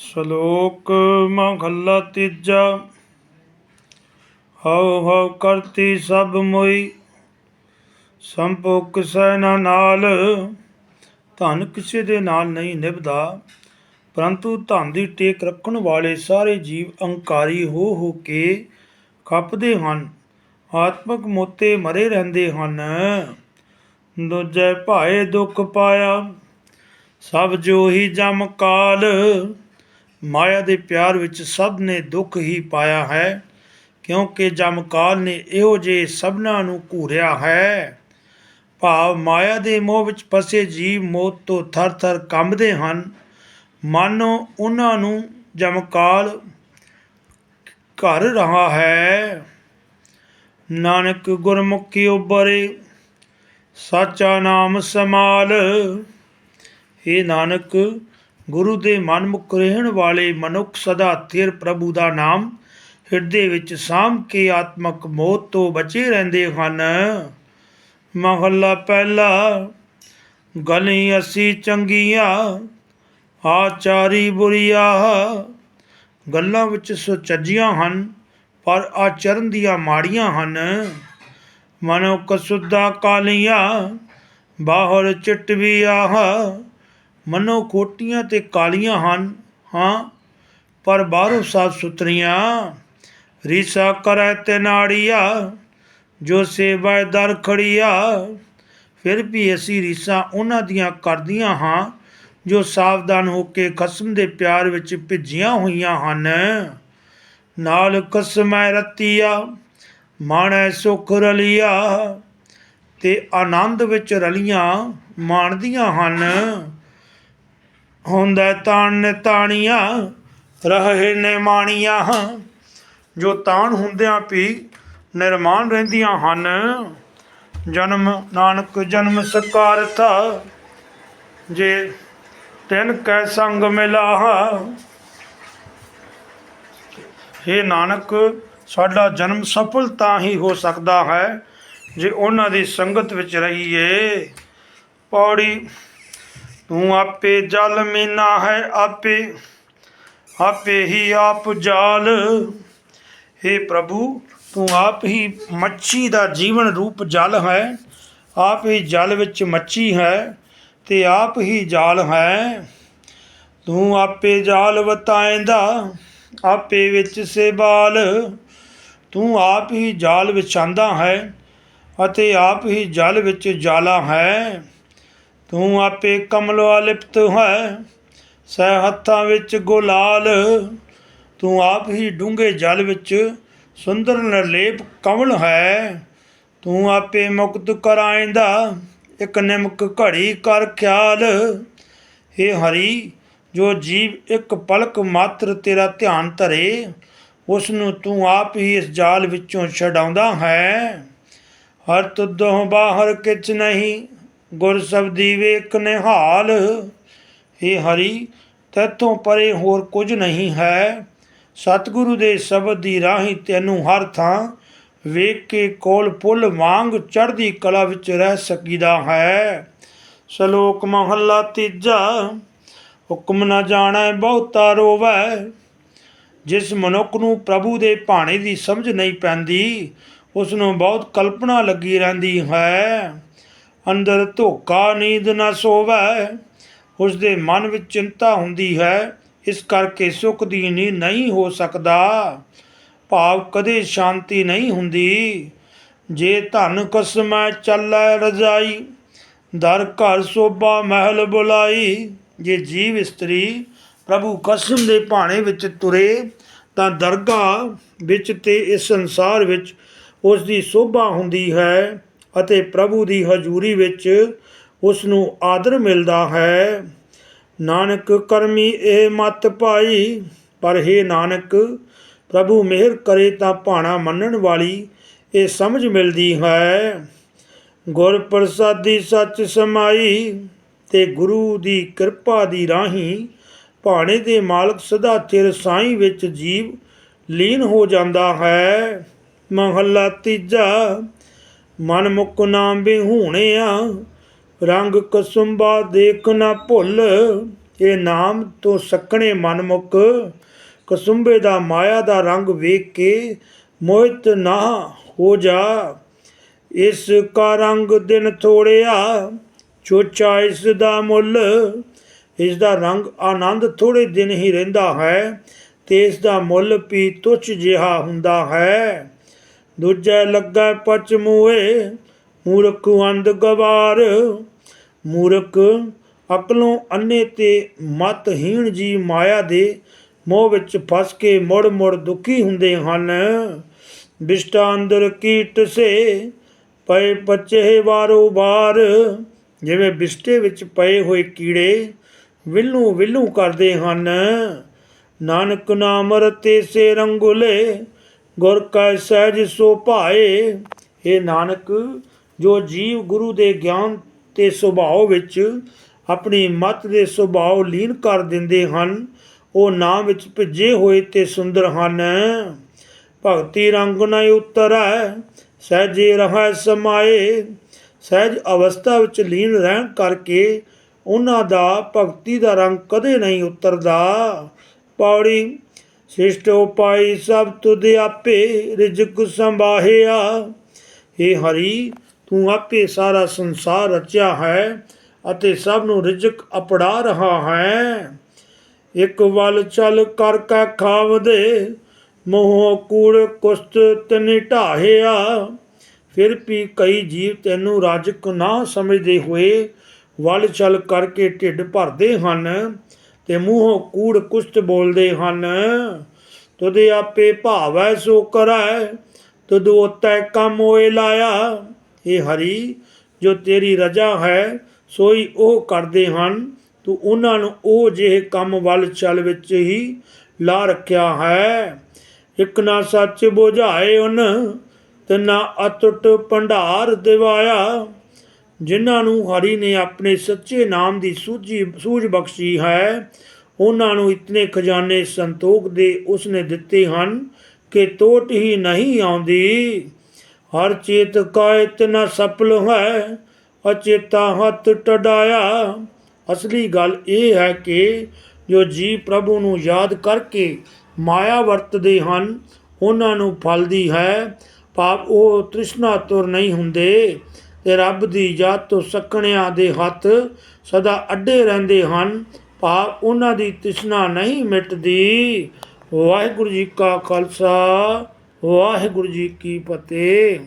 ਸ਼ਲੋਕ ਮਹੱਲਾ ਤੀਜਾ। ਹਉ ਹਉ ਕਰਤੀ ਸਭ ਮੋਈ, ਸੰਪੋਕ ਸੈ ਨਾ ਨਾਲ। ਧਨ ਕਿਸੇ ਦੇ ਨਾਲ ਨਹੀਂ ਨਿਭਦਾ, ਪਰੰਤੂ ਧਨ ਦੀ ਟੇਕ ਰੱਖਣ ਵਾਲੇ ਸਾਰੇ ਜੀਵ ਅਹੰਕਾਰੀ ਹੋ ਹੋ ਕੇ ਖੱਪਦੇ ਹਨ, ਆਤਮਕ ਮੋਤੇ ਮਰੇ ਰਹਿੰਦੇ ਹਨ। ਦੂਜੇ ਭਾਏ ਦੁੱਖ ਪਾਇਆ, ਸਭ ਜੋ ਹੀ ਜਮ ਕਾਲ। ਮਾਇਆ ਦੇ ਪਿਆਰ ਵਿੱਚ ਸਭ ਨੇ ਦੁੱਖ ਹੀ ਪਾਇਆ ਹੈ, ਕਿਉਂਕਿ ਜਮਕਾਲ ਨੇ ਇਹੋ ਜਿਹੇ ਸਭਨਾਂ ਨੂੰ ਘੂਰਿਆ ਹੈ। ਭਾਵ ਮਾਇਆ ਦੇ ਮੋਹ ਵਿੱਚ ਫਸੇ ਜੀਵ ਮੌਤ ਤੋਂ ਥਰ-ਥਰ ਕੰਬਦੇ ਹਨ। ਮਾਨੋ ਉਹਨਾਂ ਨੂੰ ਜਮਕਾਲ ਘਰ ਰਹਾ ਹੈ। ਨਾਨਕ ਗੁਰਮੁਖੀ ਉਬਰੇ ਸਾਚਾ ਨਾਮ ਸਮਾਲ ਇਹ ਨਾਨਕ ਗੁਰੂ ਦੇ ਮਨਮੁਖ ਰਹਿਣ ਵਾਲੇ ਮਨੁੱਖ ਸਦਾ ਥਿਰ ਪ੍ਰਭੂ ਦਾ ਨਾਮ, ਹਿਰਦੇ ਵਿੱਚ ਸਾਂਭ ਕੇ ਆਤਮਕ ਮੌਤ ਤੋਂ ਬਚੇ ਰਹਿੰਦੇ ਹਨ। ਮਹੱਲਾ ਪਹਿਲਾ, ਗਲੀ ਅਸੀਂ ਚੰਗੀਆਂ, ਆਚਾਰੀ ਬੁਰੀਆ। ਗੱਲਾਂ ਵਿੱਚ ਸੁਚੱਜੀਆਂ ਹਨ, ਪਰ ਆਚਰਨ ਦੀਆਂ ਮਾੜੀਆਂ ਹਨ। ਮਨੋ ਕਸੁੱਧਾ ਕਾਲੀਆਂ, ਬਾਹਰ ਚਿਟਵੀਆਂ ਮਨੋ ਖੋਟੀਆਂ ਤੇ ਕਾਲੀਆਂ ਹਨ, ਹਾਂ, ਪਰ ਬਾਹਰੋਂ ਸਾਫ਼ ਸੁਥਰੀਆਂ। ਰੀਸਾ ਕਰੈ ਤੇ ਨਾੜੀਆ, ਜੋ ਸੇਵਾ ਦਰ ਖੜੀਆ। ਫਿਰ ਵੀ ਅਸੀਂ ਰੀਸਾਂ ਉਹਨਾਂ ਦੀਆਂ ਕਰਦੀਆਂ ਹਾਂ, ਜੋ ਸਾਵਧਾਨ ਹੋ ਕੇ ਖਸਮ ਦੇ ਪਿਆਰ ਵਿੱਚ ਭਿੱਜੀਆਂ ਹੋਈਆਂ ਹਨ। ਨਾਲ ਕਸਮੈ ਰਤੀਆ, ਮਾਣੈ ਸੁਖ ਰਲੀਆ, ਤੇ ਆਨੰਦ ਵਿੱਚ ਰਲੀਆਂ, ਮਾਣਦੀਆਂ ਹਨ। ਹੁੰਦਾ ਤਾਣ ਤਾਣੀਆਂ ਰਹੇ ਨੇ ਮਾਣੀਆਂ ਜੋ ਤਾਣ ਹੁੰਦਿਆਂ ਵੀ ਨਿਰਮਾਨ ਰਹਿੰਦੀਆਂ ਹਨ, ਜਨਮ ਨਾਨਕ ਜਨਮ ਸਕਾਰਥਾ ਜੇ ਤਿੰਨ ਕੈ ਸੰਗ ਮਿਲਾ हे ਨਾਨਕ, ਸਾਡਾ ਜਨਮ ਸਫਲ ਤਾਂ ਹੀ ਹੋ ਸਕਦਾ ਹੈ, ਜੇ ਉਹਨਾਂ ਦੀ ਸੰਗਤ ਵਿੱਚ ਰਹੀਏ। ਪੌੜੀ ਤੂੰ ਆਪੇ ਜਲ ਮੀਨਾ ਹੈ ਆਪੇ ਆਪੇ ਹੀ ਆਪ ਜਾਲ। हे ਪ੍ਰਭੂ, ਤੂੰ ਆਪ ਹੀ ਮੱਛੀ ਦਾ ਜੀਵਨ ਰੂਪ ਜਲ ਹੈ, ਆਪ ਹੀ ਜਲ ਵਿੱਚ ਮੱਛੀ ਹੈ ਤੇ ਆਪ ਹੀ ਜਾਲ ਹੈ। ਤੂੰ ਆਪੇ ਜਾਲ ਵਤਾਏਂਦਾ, ਆਪੇ ਵਿੱਚ ਸੇਬਾਲ ਤੂੰ ਆਪ ਹੀ ਜਾਲ ਵਿਛਾਂਦਾ ਹੈ ਅਤੇ ਆਪ ਹੀ ਜਲ ਵਿੱਚ ਜਾਲਾ ਹੈ। ਤੂੰ ਆਪੇ ਕਮਲਵਾ ਲਿਪਤ ਹੈ, ਸਹਿ ਹੱਥਾਂ ਵਿੱਚ ਗੁਲਾਲ। ਤੂੰ ਆਪ ਹੀ ਡੂੰਘੇ ਜਲ ਵਿੱਚ ਸੁੰਦਰ ਨਿਰਲੇਪ ਕਮਲ ਹੈ। ਤੂੰ ਆਪੇ ਮੁਕਤ ਕਰਾਇਂਦਾ ਇੱਕ ਨਿਮਕ ਘੜੀ ਕਰ ਖਿਆਲ। हे ਹਰੀ, ਜੋ ਜੀਵ ਇੱਕ ਪਲਕ ਮਾਤਰ ਤੇਰਾ ਧਿਆਨ ਧਰੇ ਉਸ ਨੂੰ ਤੂੰ ਆਪ ਹੀ ਇਸ ਜਾਲ ਵਿੱਚੋਂ ਛਡਾਉਂਦਾ ਹੈ। ਹਰ ਤੁਧੋਂ ਬਾਹਰ ਕਿਛ ਨਹੀਂ ਗੁਰ ਸਬਦੀ ਵੇਖ ਨਿਹਾਲ। हे ਹਰੀ, ਤੇਥੋਂ ਪਰੇ ਹੋਰ ਕੁਝ ਨਹੀਂ ਹੈ। ਸਤਿਗੁਰੂ ਦੇ ਸ਼ਬਦ ਦੀ ਰਾਹੀਂ ਤੈਨੂੰ ਹਰ ਥਾਂ ਵੇਖ ਕੇ ਕੋਲ ਪੁੱਲ ਵਾਂਗ ਚੜ੍ਹਦੀ ਕਲਾ ਵਿੱਚ ਰਹਿ ਸਕੀਦਾ ਹੈ। ਸ਼ਲੋਕ ਮਹੱਲਾ ਤੀਜਾ, ਹੁਕਮ ਨਾ ਜਾਣੈ, ਬਹੁਤਾ ਰੋਵੈ। ਜਿਸ ਮਨੁੱਖ ਨੂੰ ਪ੍ਰਭੂ ਦੇ ਭਾਣੇ ਦੀ ਸਮਝ ਨਹੀਂ ਪੈਂਦੀ, ਉਸ ਨੂੰ ਬਹੁਤ ਕਲਪਨਾ ਲੱਗੀ ਰਹਿੰਦੀ ਹੈ। ਅੰਦਰ ਧੋਖਾ ਨੀਂਦ ਨਾ ਸੋਵੈ ਉਸ ਦੇ ਮਨ ਵਿੱਚ ਚਿੰਤਾ ਹੁੰਦੀ ਹੈ, ਇਸ ਕਰਕੇ ਸੁਖ ਦੀ ਨਹੀਂ ਹੋ ਸਕਦਾ। ਭਾਵ ਕਦੇ ਸ਼ਾਂਤੀ ਨਹੀਂ ਹੁੰਦੀ। ਜੇ ਧਨ ਕਸਮੈ ਚੱਲੈ ਰਜਾਈ, ਦਰ ਘਰ ਸੋਭਾ ਮਹਿਲ ਬੁਲਾਈ। ਜੇ ਜੀਵ ਇਸਤਰੀ ਪ੍ਰਭੂ ਕਸਮ ਦੇ ਭਾਣੇ ਵਿੱਚ ਤੁਰੇ, ਤਾਂ ਦਰਗਾਹ ਵਿੱਚ ਤੇ ਇਸ ਸੰਸਾਰ ਵਿੱਚ ਉਸ ਦੀ ਸੋਭਾ ਹੁੰਦੀ ਹੈ। ਅਤੇ ਪ੍ਰਭੂ ਦੀ ਹਜ਼ੂਰੀ ਵਿੱਚ ਉਸ ਨੂੰ ਆਦਰ ਮਿਲਦਾ ਹੈ। ਨਾਨਕ ਕਰਮੀ ਇਹ ਮਤ ਭਾਈ ਪਰ ਹੈ ਨਾਨਕ, ਪ੍ਰਭੂ ਮਿਹਰ ਕਰੇ ਤਾਂ ਭਾਣਾ ਮੰਨਣ ਵਾਲੀ ਇਹ ਸਮਝ ਮਿਲਦੀ ਹੈ। ਗੁਰ ਪ੍ਰਸਾਦੀ ਸੱਚ ਸਮਾਈ ਤੇ ਗੁਰੂ ਦੀ ਕਿਰਪਾ ਦੀ ਰਾਹੀਂ ਭਾਣੇ ਦੇ ਮਾਲਕ ਸਦਾ ਚਿਰ ਸਾਈਂ ਵਿੱਚ ਜੀਵ ਲੀਨ ਹੋ ਜਾਂਦਾ ਹੈ। ਮਹੱਲਾ ਤੀਜਾ ਮਨ ਮੁਕ ਨਾਮ ਬਿਹੂਣਿਆ ਰੰਗ ਕਸੁੰਬਾ ਦੇਖ ਨਾ ਭੁੱਲ। ਇਹ ਨਾਮ ਤੋਂ ਸੱਕਣੇ ਮਨਮੁਖ ਕਸੁੰਬੇ ਦਾ ਮਾਇਆ ਦਾ ਰੰਗ ਵੇਖ ਕੇ ਮੋਹਿਤ ਨਾ ਹੋ ਜਾ। ਇਸ ਕਾ ਰੰਗ ਦਿਨ ਥੋੜਿਆ, ਚੋਚਾ ਇਸ ਦਾ ਮੁੱਲ। ਇਸ ਦਾ ਰੰਗ ਆਨੰਦ ਥੋੜੇ ਦਿਨ ਹੀ ਰਹਿੰਦਾ ਹੈ, ਤੇ ਇਸ ਦਾ ਮੁੱਲ ਵੀ ਤੁਛ ਜਿਹਾ ਹੁੰਦਾ ਹੈ। ਦੂਜਾ ਲੱਗਾ ਪਚ ਮੂਏ ਮੂਰਖ ਅੰਧ ਗਵਾਰ। ਮੂਰਖ ਅਕਲੋਂ ਅੰਨੇ ਤੇ ਮਤਹੀਣ ਜੀ ਮਾਇਆ ਦੇ ਮੋਹ ਵਿੱਚ ਫਸ ਕੇ ਮੁੜ ਮੁੜ ਦੁਖੀ ਹੁੰਦੇ ਹਨ। ਬਿਸ਼ਟਾ ਅੰਦਰ ਕੀਟ ਸੇ, ਪਏ ਬੱਚੇ ਵਾਰੋ ਵਾਰ। ਜਿਵੇਂ ਬਿਸ਼ਟੇ ਵਿੱਚ ਪਏ ਹੋਏ ਕੀੜੇ ਵਿਲੂ ਵਿਲੂ ਕਰਦੇ ਹਨ। ਨਾਨਕ ਨਾਮ ਰਤੇ ਸੇ ਰੰਗੁਲੇ ਗੁਰ ਕੈ ਸਹਿਜ ਸੋ ਭਾਏ। ਇਹ ਨਾਨਕ, ਜੋ ਜੀਵ ਗੁਰੂ ਦੇ ਗਿਆਨ ਤੇ ਸੁਭਾਅ ਵਿੱਚ ਆਪਣੀ ਮਤ ਦੇ ਸੁਭਾਅ ਲੀਨ ਕਰ ਦਿੰਦੇ ਹਨ, ਉਹ ਨਾਮ ਵਿੱਚ ਭਿੱਜੇ ਹੋਏ ਤੇ ਸੁੰਦਰ ਹਨ। ਭਗਤੀ ਰੰਗ ਨ ਉਤਰੈ, ਸਹਿਜੇ ਰਹੈ ਸਮਾਏ। ਸਹਿਜ ਅਵਸਥਾ ਵਿੱਚ ਲੀਨ ਰਹਿਣ ਕਰਕੇ ਉਹਨਾਂ ਦਾ ਭਗਤੀ ਦਾ ਰੰਗ ਕਦੇ ਨਹੀਂ ਉਤਰਦਾ। ਪੌੜੀ ਸਿਸ਼ਟ ਉਪਾਈ ਸਭ ਤੁਧ ਆਪੇ ਰਿਜਕ ਸੰਭਾਹਿਆ। हे ਹਰੀ, ਤੂੰ ਆਪੇ ਸਾਰਾ ਸੰਸਾਰ ਰਚਿਆ ਹੈ ਅਤੇ ਸਭ ਨੂੰ ਰਿਜਕ ਅਪੜਾ ਰਹਾ ਹੈ। ਇੱਕ ਵੱਲ ਚੱਲ ਕਰ ਕੈ ਖਾਵਦੇ, ਮੋਹ ਕੂੜ ਕੁਸਤ ਤਨਿ ਢਾਹਿਆ। ਫਿਰ ਵੀ ਕਈ ਜੀਵ ਤੈਨੂੰ ਰਾਜਕ ਨਾ ਸਮਝਦੇ ਹੋਏ ਵੱਲ ਚੱਲ ਕਰਕੇ ਢਿੱਡ ਭਰਦੇ ਹਨ। ਤੇ ਮੂੰਹੋਂ ਕੂੜ ਕੁਸਤ ਬੋਲਦੇ ਹਨ। ਤੁਦੇ ਆਪੇ ਭਾਵੈ, ਸੋ ਕਰੈ। ਤੁਦ ਉਤੈ ਕੰਮ ਹੋਏ ਲਾਇਆ। ਇਹ ਹਰੀ, ਜੋ ਤੇਰੀ ਰਜਾ ਹੈ, ਸੋਈ ਉਹ ਕਰਦੇ ਹਨ। ਤੂੰ ਉਹਨਾਂ ਨੂੰ ਉਹ ਜਿਹੇ ਕੰਮ ਵੱਲ ਚੱਲ ਵਿੱਚ ਹੀ ਲਾ ਰੱਖਿਆ ਹੈ। ਇੱਕ ਨਾ ਸੱਚ ਬੁਝਾਏ ਉਨ ਤੇ ਨਾ ਅਤੁੱਟ ਭੰਡਾਰ ਦਿਵਾਇਆ। ਜਿਨ੍ਹਾਂ ਨੂੰ ਹਰੀ ਨੇ ਆਪਣੇ ਸੱਚੇ ਨਾਮ ਦੀ ਸੂਝੀ ਸੂਝ ਬਖਸ਼ੀ ਹੈ, ਉਹਨਾਂ ਨੂੰ ਇਤਨੇ ਖਜ਼ਾਨੇ ਸੰਤੋਖ ਦੇ ਉਸਨੇ ਦਿੱਤੇ ਹਨ ਕਿ ਟੋਟ ਹੀ ਨਹੀਂ ਆਉਂਦੀ। ਹਰ ਚੇਤ ਕਾ ਇਤਨਾ ਸਫਲ ਹੈ, ਅਚੇਤਾ ਹੱਥ ਟਡਾਇਆ। ਅਸਲੀ ਗੱਲ ਇਹ ਹੈ ਕਿ ਜੋ ਜੀ ਪ੍ਰਭੂ ਨੂੰ ਯਾਦ ਕਰਕੇ ਮਾਇਆ ਵਰਤਦੇ ਹਨ, ਉਹਨਾਂ ਨੂੰ ਫਲਦੀ ਹੈ। ਪਾਪ ਉਹ ਤ੍ਰਿਸ਼ਨਾ ਤੁਰ ਨਹੀਂ ਹੁੰਦੇ। ਤੇ ਰੱਬ ਦੀ ਯਾਦ ਤੋਂ ਸੱਕਣਿਆਂ ਦੇ ਹੱਥ ਸਦਾ ਅੱਡੇ ਰਹਿੰਦੇ ਹਨ, ਭਾਵ ਉਹਨਾਂ ਦੀ ਤ੍ਰਿਸ਼ਨਾ ਨਹੀਂ ਮਿਟਦੀ। ਵਾਹਿਗੁਰੂ ਜੀ ਕਾ ਖਾਲਸਾ, ਵਾਹਿਗੁਰੂ ਜੀ ਕੀ ਫਤਿਹ।